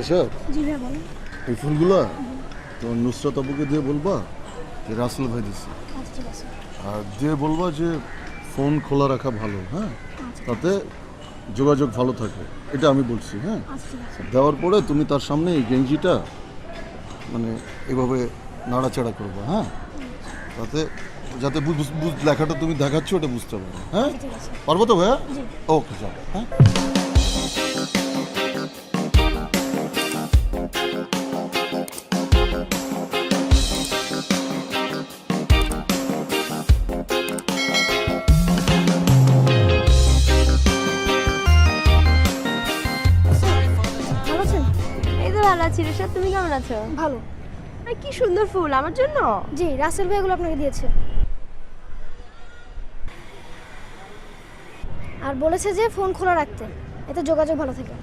এসব? এই ফুলগুলো? তোমার নুসরাত আবুকে দিয়ে বলবা যে রাসেল ভাই দিছি। আচ্ছা আর দিয়ে বলবা যে ফোন খোলা রাখা ভালো হ্যাঁ? তাতে যোগাযোগ ভালো থাকে। এটা আমি বলছি হ্যাঁ? আচ্ছা দেওয়ার পরে তুমি তার সামনে এই গেঞ্জিটা মানে এভাবে নাড়াচাড়া করবে হ্যাঁ? তাতে যাতে লেখাটা তুমি দেখাচ্ছ ওটা বুঝতে পারবে হ্যাঁ? আচ্ছা পারব তো ভাইয়া? ওকে যাও হ্যাঁ? ভালো আছি রেশাদ তুমি কেমন আছো? ভালো। আরে কি সুন্দর ফুল আমার জন্য? জি রাসেল ভাই এগুলো আপনাকে দিয়েছে। আর বলেছে যে ফোন খোলা রাখতে। এতে যোগাযোগ ভালো থাকে।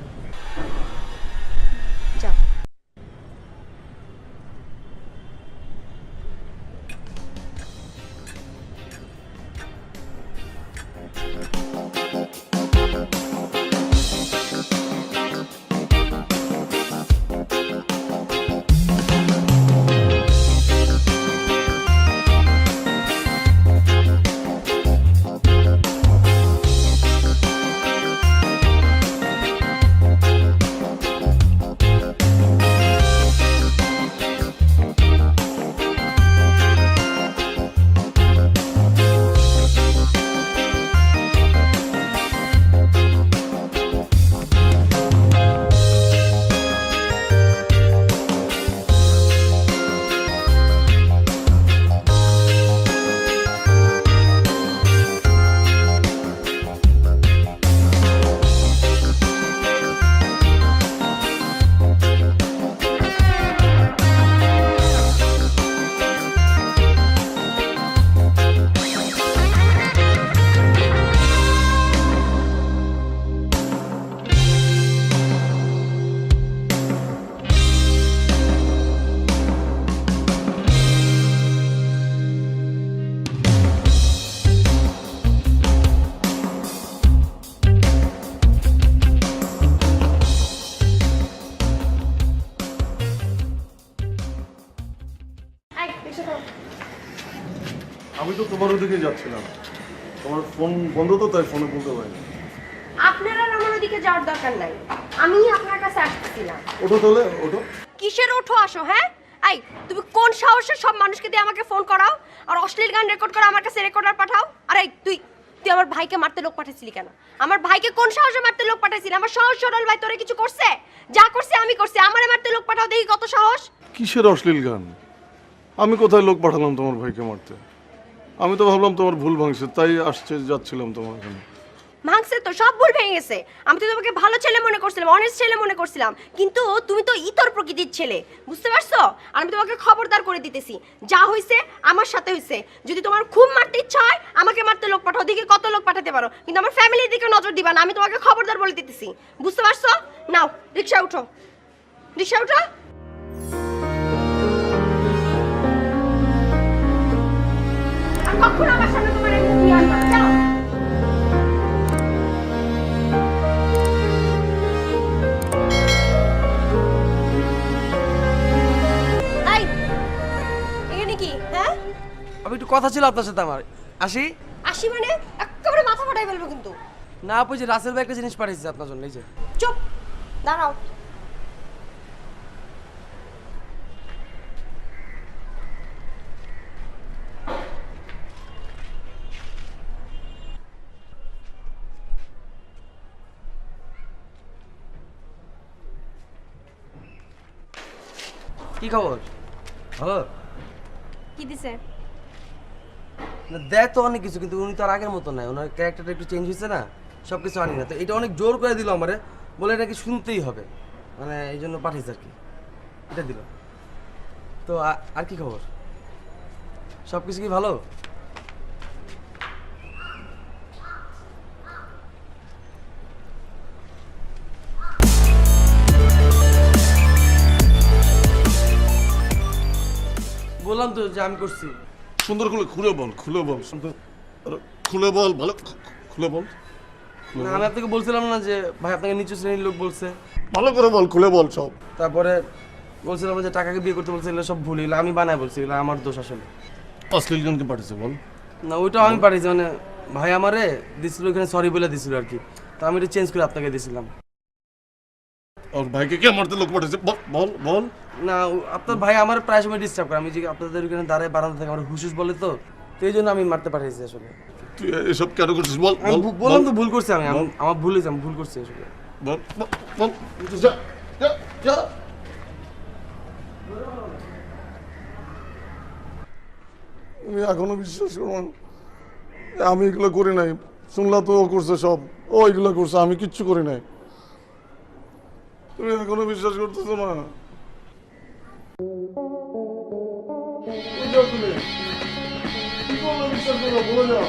তোমার ওদিকে যাচ্ছিলাম। তোমার ফোন বন্ধ তো তাই ফোনে বলতে পারিনি। আপনার আর আমার ওদিকে যাওয়ার দরকার নাই। আমি আপনার কাছে আসতেছিলাম। ওঠো তাহলে ওটো কিসের ওঠো আসো হ্যাঁ? আই তুমি কোন সাহসে সব মানুষকে দিয়ে আমাকে ফোন করাও? আর অশ্লীল গান রেকর্ড করে আমার কাছে রেকর্ডার পাঠাও? আরে তুই তুই আমার ভাইকে মারতে লোক পাঠাইছিলি কেন? আমার ভাইকে কোন সাহসে মারতে লোক পাঠাইছিলি? আমার সাহস সরল ভাই তোরে কিছু করছে? যা করছে আমি করছি আমারে মারতে লোক পাঠাও দেখি কত সাহস। কিসের অশ্লীল গান? আমি কোথায় লোক পাঠালাম তোমার ভাইকে মারতে? আমি তো ভাবলাম তোমার ভুল ভাঙছে, তাই আসছে, যাচ্ছিলাম তোমার এখানে। ভাঙছে তো, সব ভুল ভেঙে গেছে। আমি তো তোমাকে ভালো ছেলে মনে করছিলাম অনেস্ট ছেলে মনে করছিলাম। কিন্তু তুমি তো ইতর প্রকৃতির ছেলে, বুঝতে পারছ? আমি তোমাকে খবরদার করে দিতেছি। যা হইছে, আমার সাথে হইছে। যদি তোমার খুব মারতে ইচ্ছা হয়, আমাকে মারতে লোক পাঠাও, দেখি কত লোক পাঠাতে পারো। কিন্তু আমার ফ্যামিলির দিকে নজর দিবা না, আমি তোমাকে খবরদার বলে দিতেছি। বুঝতে পারছ? নাও রিক্সা উঠো। রিক্সা উঠো। কখনো আমার সামনে তোমার মুখ যাও। হ্যাঁ? আমি একটু কথা ছিল আপনার সাথে আমার। আসি? আসি মানে? একেবারে মাথা ফাটাই ফেলব কিন্তু। না আপু যে রাসেল ভাই একটা জিনিস পাঠিয়েছে আপনার জন্য এই যে। চুপ দাঁড়াও। কি খবর? ভালো কি দিছে? না দেয় তো অনেক কিছু কিন্তু উনি তো আর আগের মতো নাই। ওনার ক্যারেক্টারটা একটু চেঞ্জ হয়েছে না? সব কিছু আনি না। তো এটা অনেক জোর করে দিল আমারে। বলে এটাকে শুনতেই হবে। মানে এই জন্য পাঠিয়েছে আর কি। এটা দিল। তো আর কি খবর? সব কিছু কি ভালো? বললাম তো যে আমি করছি। সুন্দর করে খুলে বল খুলে বল সুন্দর খুলে বল ভালো খুলে বল। না আমি আপনাকে বলছিলাম না যে ভাই আপনাকে নিচু শ্রেণির লোক বলছে। ভালো করে বল খুলে বল সব। তারপরে বলছিলাম যে টাকাকে বিয়ে করতে বলছে এগুলো সব ভুল এগুলো আমি বানায় বলছি এগুলো আমার দোষ আসলে। অশ্লীল জনকে পাঠিয়েছে বল। না ওইটাও আমি পাঠিয়েছি মানে ভাই আমারে দিছিল ওখানে সরি বলে দিছিল আর কি। তো আমি এটা চেঞ্জ করে আপনাকে দিছিলাম। আর ভাইকে কে মারতে লোক পাঠিয়েছে বল বল বল না আপনার ভাই আমার প্রায় সময় ডিস্টার্ব করে। আমি যে আপনাদের ওখানে দাঁড়ায় বারান্দা থেকে আমার হুসুস বলে তো তো এই জন্য আমি মারতে পাঠিয়েছি আসলে। তুই এসব কেন করছিস? বল আমি বললাম তো ভুল করছি আমি আমি- আমার ভুল হয়েছে আমি ভুল করছি আসলে। বল বল, বল। যা যা যা। এখনও বিশ্বাস করব না। আমি এগুলো করি নাই। শুনলা তো ও করছে সব। ও এগুলো করছে আমি কিচ্ছু করি নাই। তুমি এখনও বিশ্বাস করতেছো না তুমি? বিশ্বাস করো বলে যাও।